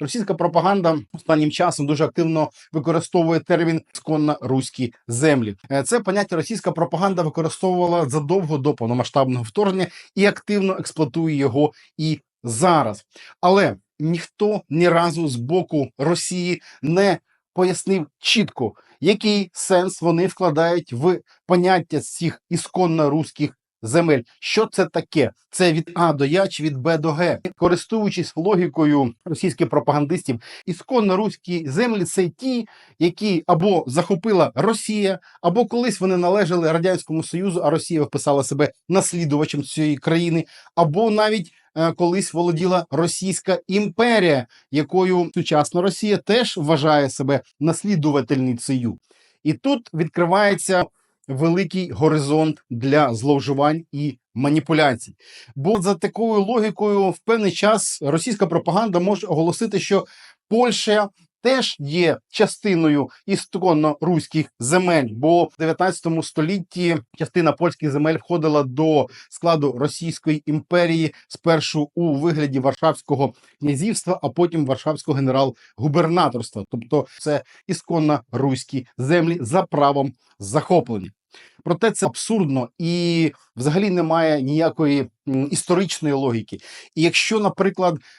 Російська пропаганда останнім часом дуже активно використовує термін «сконно руські землі. Е, Це поняття російська пропаганда використовувала задовго до повномасштабного вторгнення і активно експлуатує його і зараз. Але ніхто ні разу з боку Росії не пояснив чітко, який сенс вони вкладають в поняття цих ісконно руських земель. Що це таке? Це від А до Я чи від Б до Г. Користуючись логікою російських пропагандистів, ісконно руські землі це ті, які або захопила Росія, або колись вони належали радянському союзу, а Росія вписала себе наслідувачем цієї країни, або навіть е, колись володіла Російська імперія, якою сучасна Росія теж вважає себе наслідувательницею. І тут відкривається великий горизонт для зловживань і маніпуляцій. Бо за такою логікою, в певний час російська пропаганда може оголосити, що Польща теж є частиною істонно руських земель, бо в 19 столітті частина польських земель входила до складу Російської імперії спершу у вигляді Варшавського князівства, а потім Варшавського генерал-губернаторства. Тобто це ісконно руські землі за правом захоплення. Проте це абсурдно і взагалі немає ніякої історичної логіки. І якщо, наприклад,